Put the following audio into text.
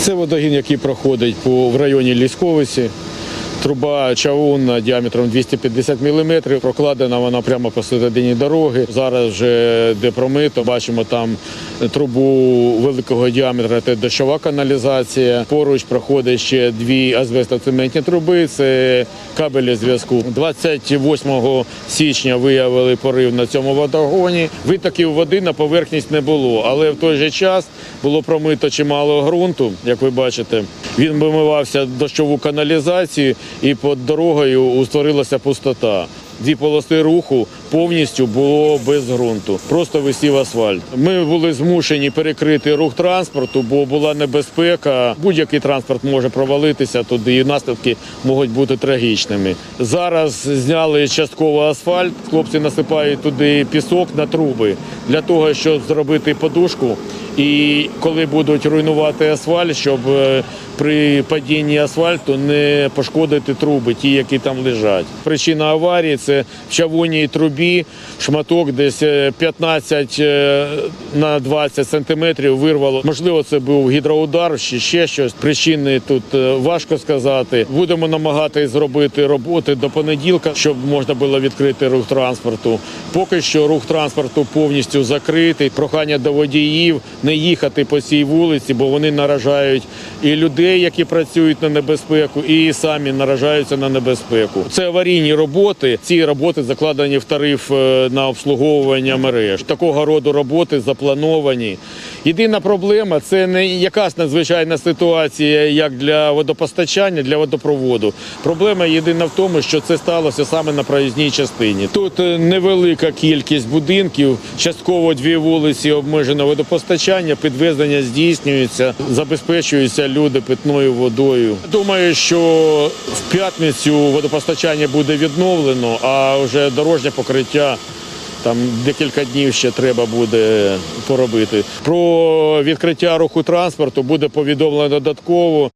Це водогін, який проходить по, в районі Лісковиці. Труба чавунна діаметром 250 мм, прокладена вона прямо посередині дороги. Зараз вже де промито, бачимо там трубу великого діаметра, це дощова каналізація. Поруч проходить ще дві азбестоцементні труби, це кабелі зв'язку. 28 січня виявили порив на цьому водогоні. Витоків води на поверхність не було, але в той же час було промито чимало ґрунту, як ви бачите. Він вимивався дощову каналізацію і під дорогою утворилася пустота. Дві полоси руху повністю було без ґрунту, просто висів асфальт. Ми були змушені перекрити рух транспорту, бо була небезпека. Будь-який транспорт може провалитися туди, і наслідки можуть бути трагічними. Зараз зняли частково асфальт. Хлопці насипають туди пісок на труби для того, щоб зробити подушку. І коли будуть руйнувати асфальт, щоб е, при падінні асфальту не пошкодити труби, ті, які там лежать. Причина аварії це в чавунній трубі, шматок десь е, 15 е, на 20 сантиметрів вирвало. Можливо, це був гідроудар чи ще щось. Причини тут е, важко сказати. Будемо намагатись зробити роботи до понеділка, щоб можна було відкрити рух транспорту. Поки що рух транспорту повністю закритий. Прохання до водіїв не їхати по цій вулиці, бо вони наражають і людей, які працюють на небезпеку, і самі наражаються на небезпеку. Це аварійні роботи. Ці роботи закладені в тариф е, на обслуговування мереж. Такого роду роботи заплановані. Єдина проблема це не якась надзвичайна ситуація, як для водопостачання, для водопроводу. Проблема єдина в тому, що це сталося саме на проїзній частині. Тут е, невелика кількість будинків, частково дві вулиці обмежено водопостачання, підвезення здійснюється, забезпечуються люди питною водою. Думаю, що в п'ятницю водопостачання буде відновлено, а вже дорожнє покриття. Там декілька днів ще треба буде поробити. Про відкриття руху транспорту буде повідомлено додатково.